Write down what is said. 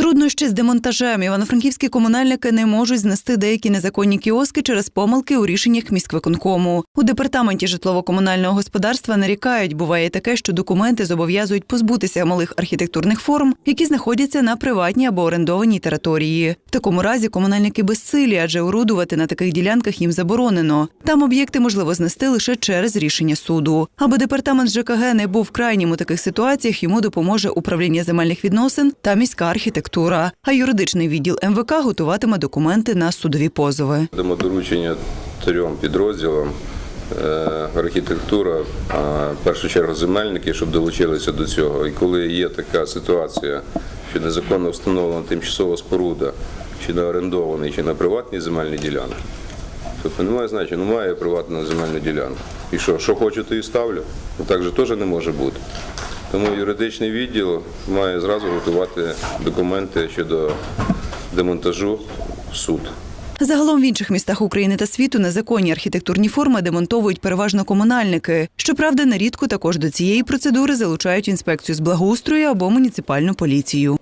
Труднощі з демонтажем івано-франківські комунальники не можуть знести деякі незаконні кіоски через помилки у рішеннях міськвиконкому. У департаменті житлово-комунального господарства нарікають, буває таке, що документи зобов'язують позбутися малих архітектурних форм, які знаходяться на приватній або орендованій території. В такому разі комунальники безсилі, адже орудувати на таких ділянках їм заборонено. Там об'єкти можливо знести лише через рішення суду. Аби департамент ЖКГ не був крайнім у таких ситуаціях, йому допоможе управління земельних відносин та міська архітектура. А юридичний відділ МВК готуватиме документи на судові позови. Дамо доручення трьом підрозділам. е, Архітектура, в першу чергу земельники, щоб долучилися до цього. І коли є така ситуація, що незаконно встановлена тимчасова споруда, чи на орендованій, чи на приватній земельній ділянці, тобто немає значення, ну має приватну земельну ділянку. І що, що хочу, то і ставлю. Ну так же теж не може бути. Тому юридичний відділ має зразу готувати документи щодо демонтажу в суд. Загалом в інших містах України та світу незаконні архітектурні форми демонтовують переважно комунальники. Щоправда, нерідко також до цієї процедури залучають інспекцію з благоустрою або муніципальну поліцію.